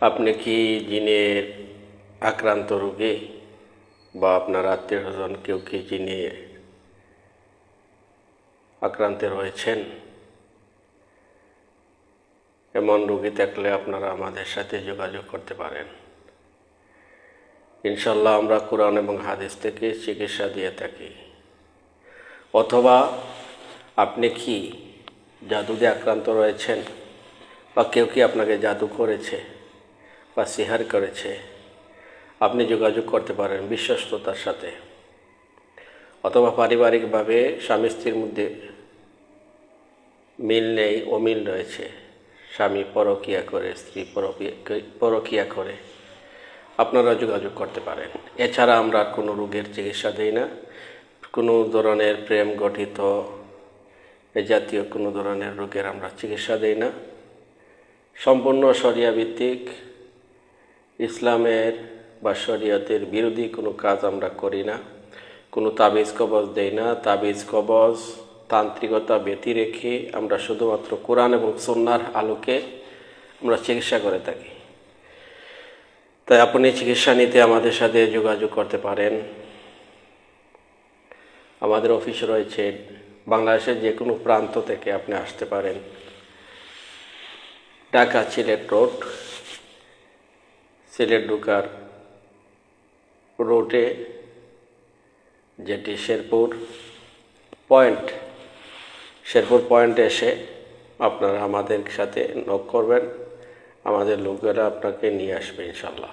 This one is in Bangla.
আপনি কি জিনের আক্রান্ত রোগী বা আপনার আত্মীয় স্বজন কেউ কি জিনে আক্রান্ত রয়েছেন? এমন রোগী থাকলে আপনারা আমাদের সাথে যোগাযোগ করতে পারেন। ইনশাল্লাহ আমরা কোরআন এবং হাদিস থেকে চিকিৎসা দিয়ে থাকি। অথবা আপনি কি জাদু দিয়ে আক্রান্ত রয়েছেন বা কেউ কি আপনাকে জাদু করেছে? বা সিহার করেছে। আপনি যোগাযোগ করতে পারেন বিশ্বস্ততার সাথে। অথবা পারিবারিকভাবে স্বামী স্ত্রীর মধ্যে মিল নেই, অমিল রয়েছে। স্বামী পরকিয়া করে, স্ত্রী পরকিয়া করে। আপনারা যোগাযোগ করতে পারেন। এছাড়া আমরা কোনো রোগের চিকিৎসা দিই না। কোনো ধরনের প্রেম গঠিত এ জাতীয় কোনো ধরনের রোগের আমরা চিকিৎসা দিই না। সম্পূর্ণ শরিয়া ভিত্তিক ইসলামের বা শরিয়তের বিরোধী কোনো কাজ আমরা করি না। কোনো তাবিজ কবজ দেই না। তাবিজ কবজ তান্ত্রিকতা ব্যতি রেখে আমরা শুধুমাত্র কোরআন এবং সন্ন্যার আলোকে আমরা চিকিৎসা করে থাকি। তাই আপনি চিকিৎসা নিতে আমাদের সাথে যোগাযোগ করতে পারেন। আমাদের অফিস রয়েছে বাংলাদেশের যে কোনো প্রান্ত থেকে আপনি আসতে পারেন। ঢাকা সিলেট রোড। সিলেট ঢুকার রোডে যেটি শেরপুর পয়েন্ট, শেরপুর পয়েন্টে এসে আপনারা আমাদের সাথে নক করবেন। আমাদের লোকেরা আপনাকে নিয়ে আসবে ইনশাল্লাহ।